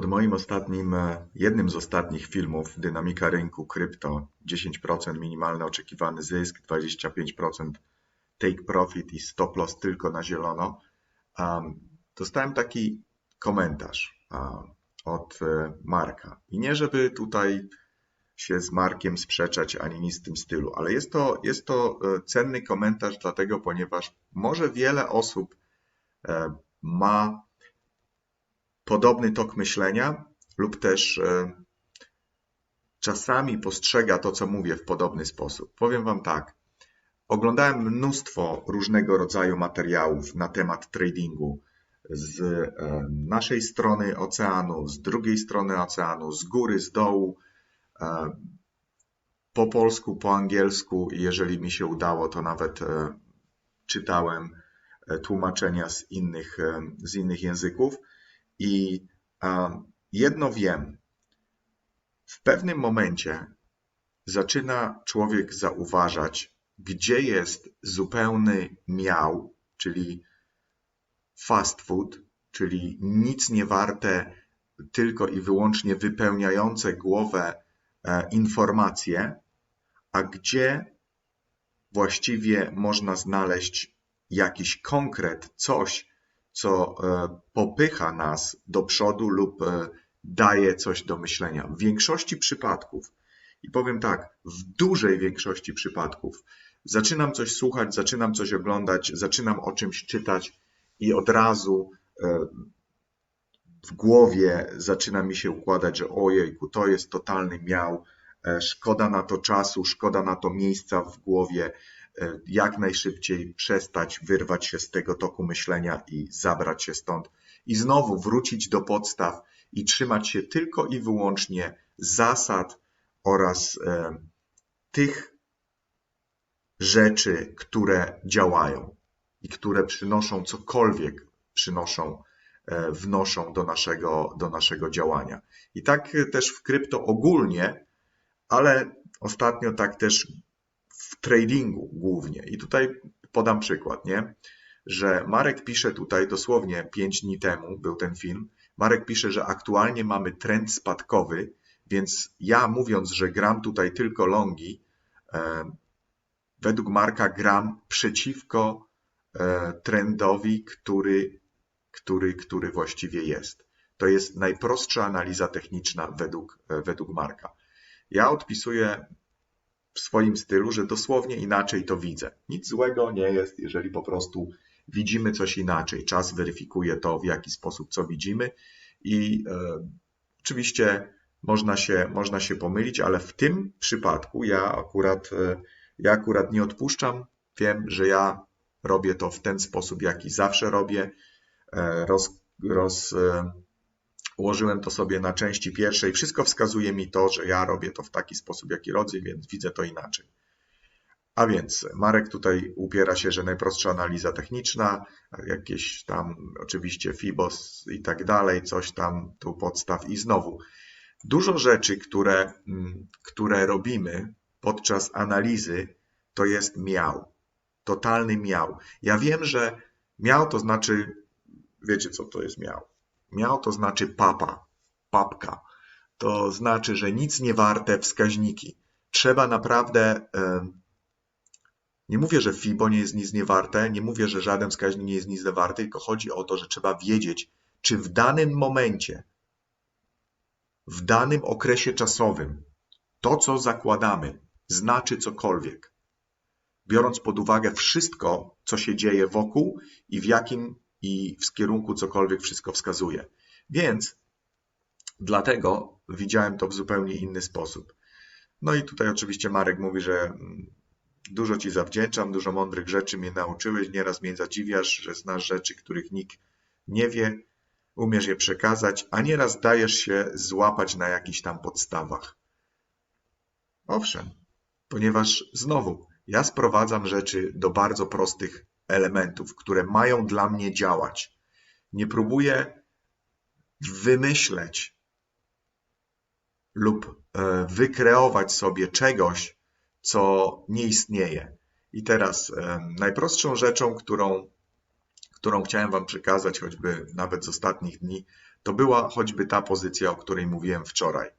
Pod moim ostatnim, e, jednym z ostatnich filmów Dynamika rynku krypto 10% minimalny oczekiwany zysk, 25% take profit i stop loss tylko na zielono. Dostałem taki komentarz od e, Marka. I nie żeby tutaj się z Markiem sprzeczać ani nic w tym stylu, ale jest to, jest to e, cenny komentarz, dlatego ponieważ może wiele osób ma podobny tok myślenia lub też e, czasami postrzega to, co mówię w podobny sposób. Powiem Wam tak. Oglądałem mnóstwo różnego rodzaju materiałów na temat tradingu z e, naszej strony oceanu, z drugiej strony oceanu, z góry, z dołu, e, po polsku, po angielsku jeżeli mi się udało, to nawet czytałem tłumaczenia z innych, z innych języków. I jedno wiem, w pewnym momencie zaczyna człowiek zauważać, gdzie jest zupełny miał, czyli fast food, czyli nic nie warte, tylko i wyłącznie wypełniające głowę e, informacje, a gdzie właściwie można znaleźć jakiś konkret, coś, co e, popycha nas do przodu lub e, daje coś do myślenia. W większości przypadków, i powiem tak, w dużej większości przypadków, zaczynam coś słuchać, zaczynam coś oglądać, zaczynam o czymś czytać i od razu e, w głowie zaczyna mi się układać, że ojejku, to jest totalny miał, szkoda na to czasu, szkoda na to miejsca w głowie, jak najszybciej przestać wyrwać się z tego toku myślenia i zabrać się stąd. I znowu wrócić do podstaw i trzymać się tylko i wyłącznie zasad oraz e, tych rzeczy, które działają i które przynoszą cokolwiek, przynoszą, e, wnoszą do naszego, do naszego działania. I tak też w krypto ogólnie, ale ostatnio tak też w tradingu głównie. I tutaj podam przykład, nie? Że Marek pisze tutaj dosłownie 5 dni temu był ten film. Marek pisze, że aktualnie mamy trend spadkowy, więc ja mówiąc, że gram tutaj tylko longi, e, według Marka gram przeciwko e, trendowi, który, który, który właściwie jest. To jest najprostsza analiza techniczna według, e, według Marka. Ja odpisuję w swoim stylu, że dosłownie inaczej to widzę. Nic złego nie jest, jeżeli po prostu widzimy coś inaczej. Czas weryfikuje to, w jaki sposób co widzimy i e, oczywiście można się, można się pomylić, ale w tym przypadku ja akurat, e, ja akurat nie odpuszczam. Wiem, że ja robię to w ten sposób, jaki zawsze robię. E, roz, roz, e, ułożyłem to sobie na części pierwszej. Wszystko wskazuje mi to, że ja robię to w taki sposób, jaki rodzę, więc widzę to inaczej. A więc Marek tutaj upiera się, że najprostsza analiza techniczna, jakieś tam oczywiście FIBOS i tak dalej, coś tam tu podstaw i znowu. Dużo rzeczy, które, mm, które robimy podczas analizy, to jest miał. Totalny miał. Ja wiem, że miał to znaczy, wiecie co to jest miał. Miał to znaczy papa, papka. To znaczy, że nic nie warte wskaźniki. Trzeba naprawdę. Nie mówię, że FIBO nie jest nic nie warte, nie mówię, że żaden wskaźnik nie jest nic nie warty, tylko chodzi o to, że trzeba wiedzieć, czy w danym momencie, w danym okresie czasowym, to, co zakładamy, znaczy cokolwiek. Biorąc pod uwagę wszystko, co się dzieje wokół i w jakim i w kierunku cokolwiek wszystko wskazuje. Więc dlatego widziałem to w zupełnie inny sposób. No i tutaj oczywiście Marek mówi, że mm, dużo Ci zawdzięczam, dużo mądrych rzeczy mnie nauczyłeś, nieraz mnie zadziwiasz, że znasz rzeczy, których nikt nie wie, umiesz je przekazać, a nieraz dajesz się złapać na jakichś tam podstawach. Owszem, ponieważ znowu ja sprowadzam rzeczy do bardzo prostych elementów, które mają dla mnie działać. Nie próbuję wymyśleć lub e, wykreować sobie czegoś, co nie istnieje. I teraz e, najprostszą rzeczą, którą, którą chciałem Wam przekazać, choćby nawet z ostatnich dni, to była choćby ta pozycja, o której mówiłem wczoraj.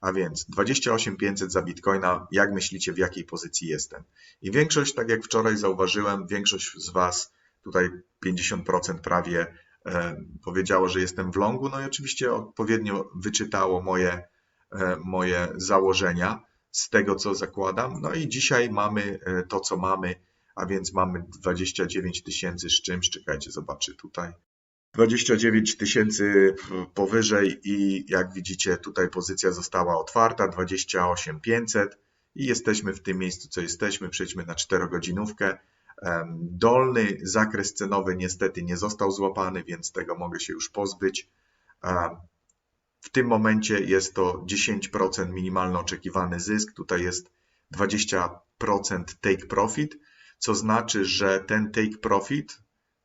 A więc 28500 za Bitcoina, jak myślicie, w jakiej pozycji jestem? I większość, tak jak wczoraj zauważyłem, większość z Was, tutaj 50% prawie, e, powiedziało, że jestem w longu, no i oczywiście odpowiednio wyczytało moje, e, moje założenia z tego, co zakładam. No i dzisiaj mamy e, to, co mamy, a więc mamy 29 tysięcy z czymś, czekajcie, zobaczę tutaj. 29 tysięcy powyżej i jak widzicie tutaj pozycja została otwarta, 28 500 i jesteśmy w tym miejscu, co jesteśmy. Przejdźmy na 4 godzinówkę. Dolny zakres cenowy niestety nie został złapany, więc tego mogę się już pozbyć. W tym momencie jest to 10% minimalny oczekiwany zysk. Tutaj jest 20% take profit, co znaczy, że ten take profit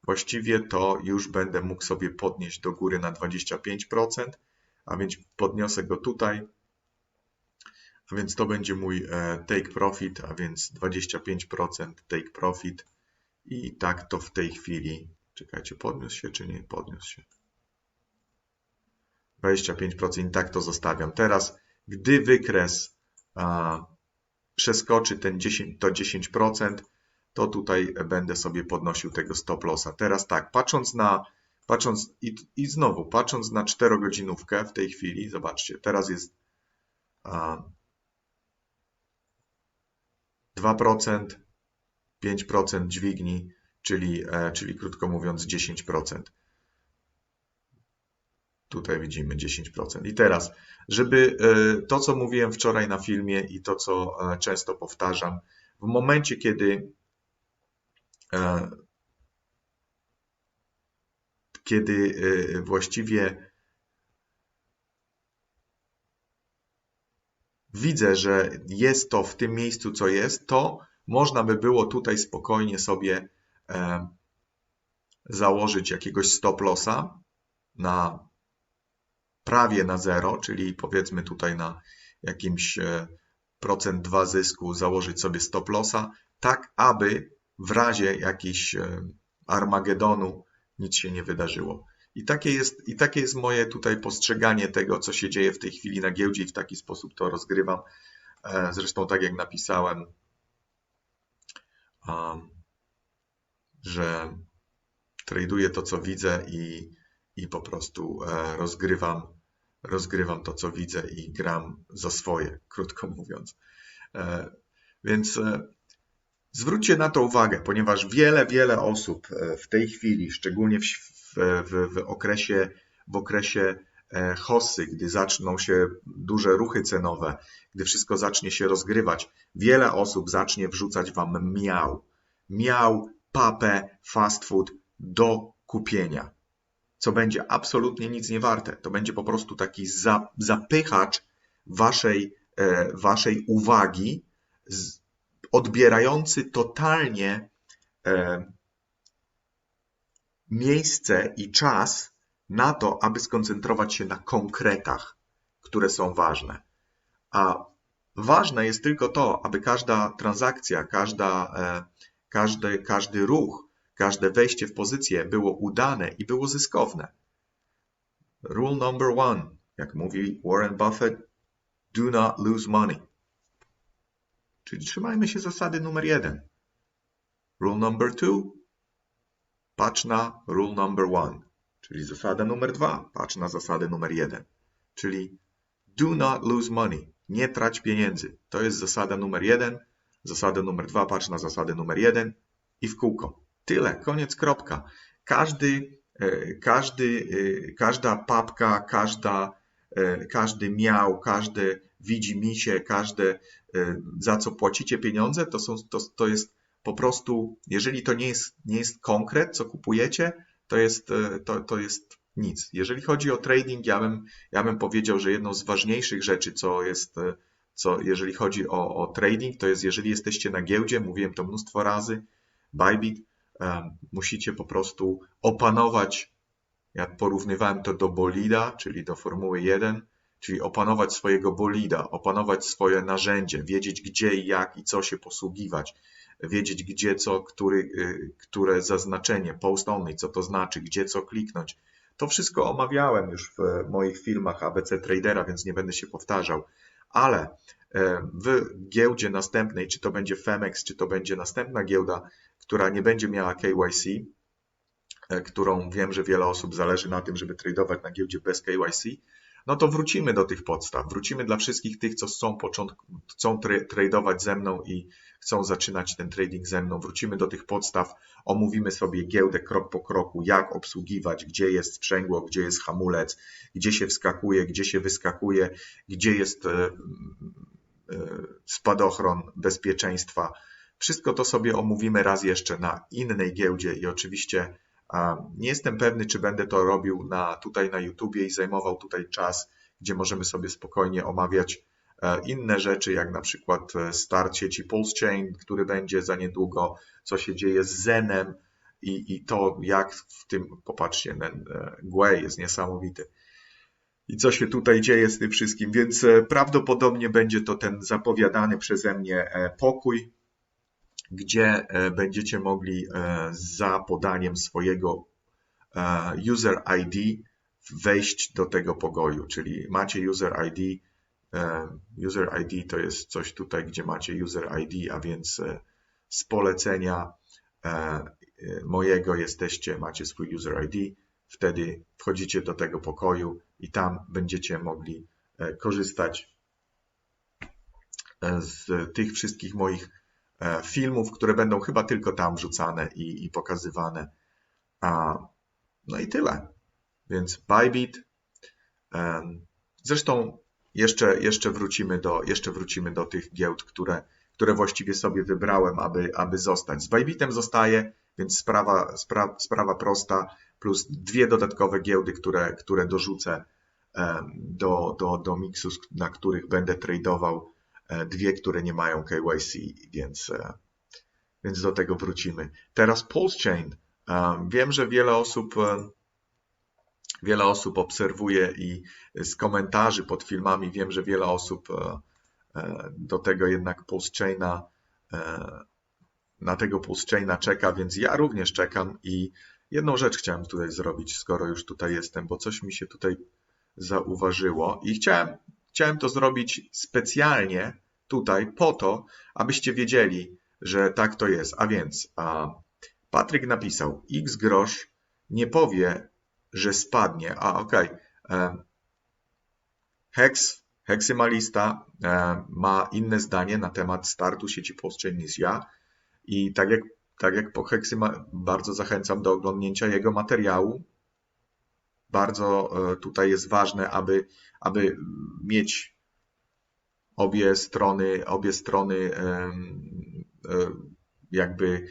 właściwie to już będę mógł sobie podnieść do góry na 25%, a więc podniosę go tutaj. A więc to będzie mój e, take profit, a więc 25% take profit. I tak to w tej chwili, czekajcie, podniósł się czy nie podniósł się? 25% i tak to zostawiam. Teraz, gdy wykres a, przeskoczy ten 10, to 10%, to tutaj będę sobie podnosił tego stop lossa. Teraz tak, patrząc na, patrząc i, i znowu, patrząc na 4 godzinówkę w tej chwili, zobaczcie, teraz jest a, 2%, 5% dźwigni, czyli, e, czyli krótko mówiąc 10%. Tutaj widzimy 10%. I teraz, żeby e, to, co mówiłem wczoraj na filmie i to, co e, często powtarzam, w momencie, kiedy kiedy właściwie widzę, że jest to w tym miejscu, co jest, to można by było tutaj spokojnie sobie założyć jakiegoś stop lossa na prawie na zero, czyli powiedzmy tutaj na jakimś e, procent 2 zysku założyć sobie stop lossa, tak aby w razie jakiejś e, Armagedonu nic się nie wydarzyło. I takie, jest, I takie jest moje tutaj postrzeganie tego, co się dzieje w tej chwili na giełdzie i w taki sposób to rozgrywam. E, zresztą tak jak napisałem, że traduję to, co widzę i, i po prostu e, rozgrywam, rozgrywam to, co widzę i gram za swoje, krótko mówiąc. Więc Zwróćcie na to uwagę, ponieważ wiele, wiele osób e, w tej chwili, szczególnie w, w, w okresie, w okresie e, hossy, gdy zaczną się duże ruchy cenowe, gdy wszystko zacznie się rozgrywać, wiele osób zacznie wrzucać wam miał. Miał, papę, fast food do kupienia. Co będzie absolutnie nic nie warte. To będzie po prostu taki zapychacz waszej, e, waszej uwagi odbierający totalnie e, miejsce i czas na to, aby skoncentrować się na konkretach, które są ważne. A ważne jest tylko to, aby każda transakcja, każda, e, każdy, każdy ruch, każde wejście w pozycję było udane i było zyskowne. Rule number one, jak mówi Warren Buffett, do not lose money. Czyli trzymajmy się zasady numer jeden. Rule number two. Patrz na rule number one. Czyli zasada numer dwa. Patrz na zasadę numer jeden. Czyli do not lose money. Nie trać pieniędzy. To jest zasada numer jeden. Zasada numer dwa. Patrz na zasadę numer jeden i w kółko. Tyle. Koniec, kropka. Każdy, e, każdy, e, każda papka, każda, e, każdy miał, każdy widzi misie, każde za co płacicie pieniądze, to, są, to, to jest po prostu, jeżeli to nie jest, nie jest konkret, co kupujecie, to jest, y, to, to jest nic. Jeżeli chodzi o trading, ja bym, ja bym powiedział, że jedną z ważniejszych rzeczy, co jest, y, co jeżeli chodzi o, o trading, to jest, jeżeli jesteście na giełdzie, mówiłem to mnóstwo razy, Bybit, um, musicie po prostu opanować, ja porównywałem to do bolida, czyli do Formuły 1, czyli opanować swojego bolida, opanować swoje narzędzie, wiedzieć gdzie i jak i co się posługiwać, wiedzieć gdzie co, który, y, które zaznaczenie, post only, co to znaczy, gdzie co kliknąć. To wszystko omawiałem już w moich filmach ABC Tradera, więc nie będę się powtarzał, ale e, w giełdzie następnej, czy to będzie Femex, czy to będzie następna giełda, która nie będzie miała KYC, e, którą wiem, że wiele osób zależy na tym, żeby tradować na giełdzie bez KYC, no to wrócimy do tych podstaw. Wrócimy dla wszystkich tych, co chcą, początku, chcą ze mną i chcą zaczynać ten trading ze mną. Wrócimy do tych podstaw, omówimy sobie giełdę krok po kroku, jak obsługiwać, gdzie jest sprzęgło, gdzie jest hamulec, gdzie się wskakuje, gdzie się wyskakuje, gdzie jest e, e, spadochron bezpieczeństwa. Wszystko to sobie omówimy raz jeszcze na innej giełdzie i oczywiście nie jestem pewny, czy będę to robił na, tutaj na YouTubie i zajmował tutaj czas, gdzie możemy sobie spokojnie omawiać e, inne rzeczy, jak na przykład e, start sieci Pulse Chain, który będzie za niedługo, co się dzieje z Zenem i, i to, jak w tym, popatrzcie, e, Gwei jest niesamowity. I co się tutaj dzieje z tym wszystkim, więc prawdopodobnie będzie to ten zapowiadany przeze mnie pokój, gdzie e, będziecie mogli e, za podaniem swojego e, user ID wejść do tego pokoju, czyli macie user ID, user ID to jest coś tutaj, gdzie macie user ID, a więc z polecenia mojego jesteście, macie swój user ID, wtedy wchodzicie do tego pokoju i tam będziecie mogli korzystać z tych wszystkich moich filmów, które będą chyba tylko tam wrzucane i, i pokazywane. No i tyle. Więc Bybit. Zresztą jeszcze, jeszcze, wrócimy do, jeszcze wrócimy do tych giełd, które, które właściwie sobie wybrałem, aby, aby zostać. Z Bybitem zostaje, więc sprawa, spra, sprawa prosta, plus dwie dodatkowe giełdy, które, które dorzucę do, do, do miksu, na których będę tradował E, dwie, które nie mają KYC, więc, e, więc do tego wrócimy. Teraz Pulse Chain. E, wiem, że wiele osób wiele osób obserwuje i z komentarzy pod filmami wiem, że wiele osób do tego jednak Pulse Chaina na tego Pulse Chaina czeka, więc ja również czekam i jedną rzecz chciałem tutaj zrobić, skoro już tutaj jestem, bo coś mi się tutaj zauważyło i chciałem Chciałem to zrobić specjalnie tutaj po to, abyście wiedzieli, że tak to jest. A więc a Patryk napisał, x grosz nie powie, że spadnie. A okej. Okay. E, Hex, heksymalista e, ma inne zdanie na temat startu sieci Postchain niż ja. I tak jak, tak jak po Heksyma, bardzo zachęcam do oglądnięcia jego materiału. Bardzo e, tutaj jest ważne, aby, aby mieć obie strony, obie strony jakby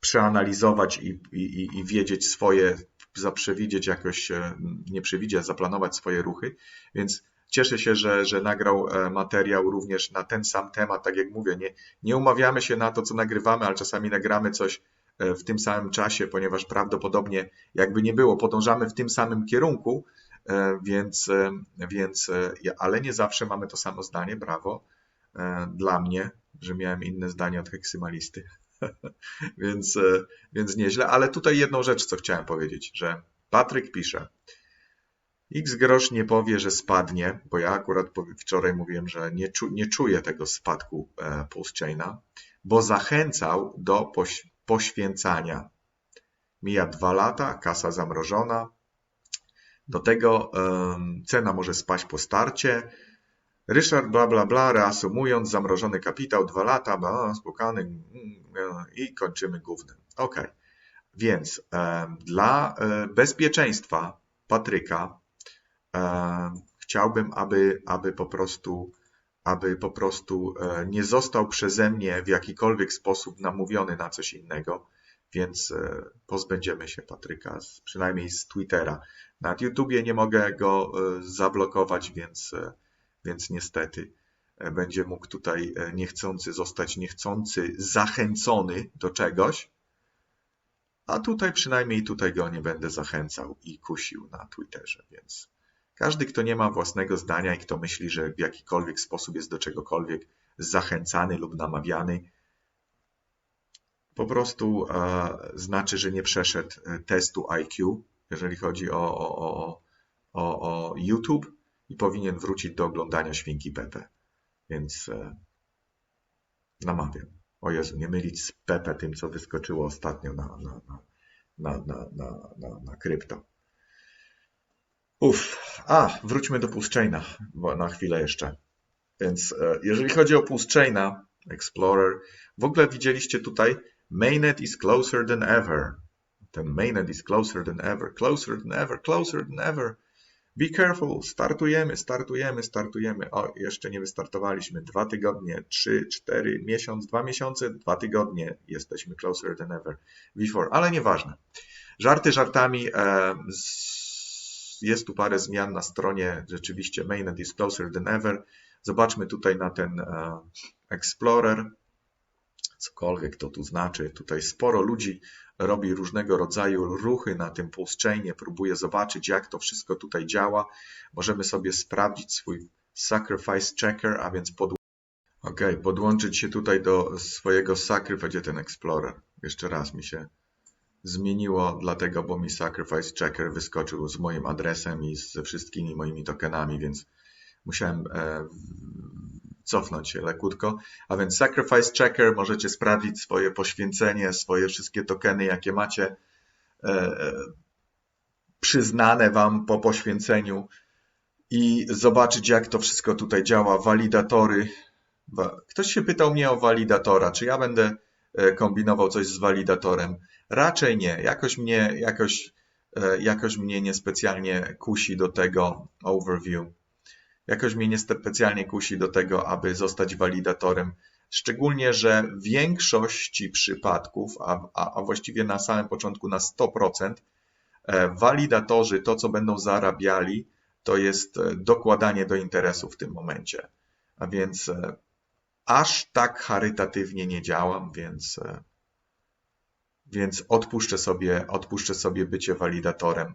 przeanalizować i, i, i wiedzieć swoje, zaprzewidzieć jakoś, e, nie przewidzieć, zaplanować swoje ruchy. Więc cieszę się, że, że nagrał e, materiał również na ten sam temat. Tak jak mówię, nie, nie umawiamy się na to, co nagrywamy, ale czasami nagramy coś E, w tym samym czasie, ponieważ prawdopodobnie jakby nie było, podążamy w tym samym kierunku, e, więc, e, więc ale nie zawsze mamy to samo zdanie, brawo dla mnie, że miałem inne zdanie od heksymalisty. więc, więc nieźle, ale tutaj jedną rzecz, co chciałem powiedzieć, że Patryk pisze, X grosz nie powie, że spadnie, bo ja akurat wczoraj mówiłem, że nie, czu, nie czuję tego spadku Pulse Chaina, bo zachęcał do poświęcania. Mija dwa lata, kasa zamrożona. Do tego cena może spaść po starcie. Ryszard bla bla bla, reasumując, zamrożony kapitał, dwa lata, bla, spłukany mm, i kończymy głównym. Ok, więc dla e, bezpieczeństwa Patryka chciałbym, aby, aby po prostu aby po prostu e, nie został przeze mnie w jakikolwiek sposób namówiony na coś innego, więc e, pozbędziemy się Patryka, przynajmniej z Twittera. Na YouTubie nie mogę go e, zablokować, więc, więc niestety będzie mógł tutaj niechcący zostać niechcący zachęcony do czegoś, a tutaj przynajmniej tutaj go nie będę zachęcał i kusił na Twitterze, więc każdy, kto nie ma własnego zdania i kto myśli, że w jakikolwiek sposób jest do czegokolwiek zachęcany lub namawiany, po prostu e, znaczy, że nie przeszedł e, testu IQ, jeżeli chodzi o, o, o, o, YouTube i powinien wrócić do oglądania Świnki Pepe. Więc e, namawiam. O Jezu, nie mylić z Pepe tym, co wyskoczyło ostatnio na, na, na, na, na, na, na krypto. Uff, a wróćmy do Pulsechaina, na chwilę jeszcze. Więc e, jeżeli chodzi o Pulsechaina, Explorer, w ogóle widzieliście tutaj Mainnet is closer than ever. Ten mainnet is closer than ever, closer than ever, closer than ever. Be careful, startujemy, startujemy, startujemy. O, jeszcze nie wystartowaliśmy. Dwa tygodnie, trzy, cztery, miesiąc, dwa miesiące, dwa tygodnie. Jesteśmy closer than ever before, ale nieważne. Żarty żartami. E, jest tu parę zmian na stronie. Rzeczywiście mainnet is closer than ever. Zobaczmy tutaj na ten e, Explorer cokolwiek to tu znaczy. Tutaj sporo ludzi robi różnego rodzaju ruchy na tym pulse próbuje zobaczyć, jak to wszystko tutaj działa. Możemy sobie sprawdzić swój sacrifice checker, a więc pod... ok, podłączyć się tutaj do swojego sacrifice, gdzie ten explorer. Jeszcze raz mi się zmieniło, dlatego, bo mi sacrifice checker wyskoczył z moim adresem i ze wszystkimi moimi tokenami, więc musiałem e, cofnąć się lekutko. A więc Sacrifice Checker możecie sprawdzić swoje poświęcenie, swoje wszystkie tokeny, jakie macie e, e, przyznane Wam po poświęceniu i zobaczyć, jak to wszystko tutaj działa. Walidatory. Ktoś się pytał mnie o walidatora, czy ja będę kombinował coś z walidatorem. Raczej nie. Jakoś mnie, jakoś, jakoś mnie niespecjalnie kusi do tego overview jakoś mnie niespecjalnie kusi do tego, aby zostać walidatorem. Szczególnie, że w większości przypadków, a, a, a właściwie na samym początku na 100%, e, walidatorzy to, co będą zarabiali, to jest e, dokładanie do interesu w tym momencie. A więc e, aż tak charytatywnie nie działam, więc, więc odpuszczę, sobie, odpuszczę sobie bycie walidatorem.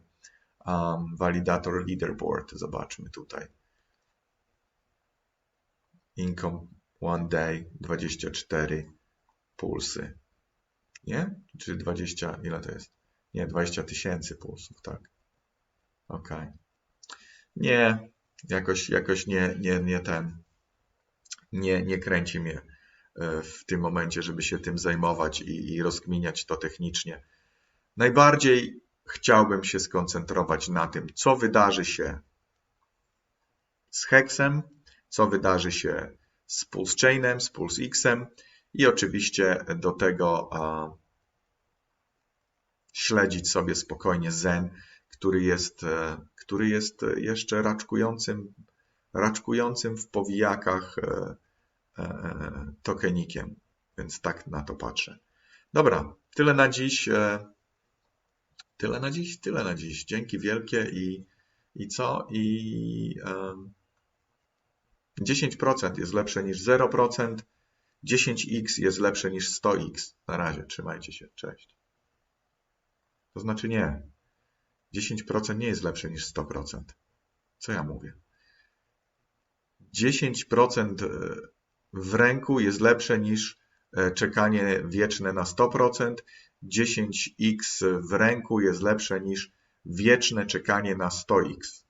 Um, validator leaderboard, zobaczmy tutaj. Income One Day 24 pulsy. Nie? Czy 20, ile to jest? Nie, 20 tysięcy pulsów, tak. Ok. Nie, jakoś, jakoś nie, nie, nie ten, nie, nie kręci mnie w tym momencie, żeby się tym zajmować i, i rozkminiać to technicznie. Najbardziej chciałbym się skoncentrować na tym, co wydarzy się z Hexem, co wydarzy się z Pulse Chainem, z Pulse Xem i oczywiście do tego śledzić sobie spokojnie Zen, który jest, e, który jest jeszcze raczkującym, raczkującym w powijakach e, e, tokenikiem, więc tak na to patrzę. Dobra, tyle na dziś. Tyle na dziś, tyle na dziś. Dzięki wielkie i, i co? I 10% jest lepsze niż 0%, 10x jest lepsze niż 100x. Na razie, trzymajcie się, cześć. To znaczy nie. 10% nie jest lepsze niż 100%. Co ja mówię? 10% e, w ręku jest lepsze niż e, czekanie wieczne na 100%. 10x w ręku jest lepsze niż wieczne czekanie na 100x.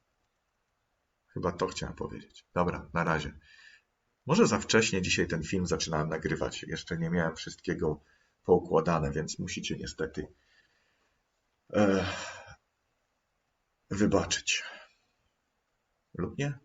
Chyba to chciałem powiedzieć. Dobra, na razie. Może za wcześnie dzisiaj ten film zaczynałem nagrywać. Jeszcze nie miałem wszystkiego poukładane, więc musicie niestety e, wybaczyć. Lub nie?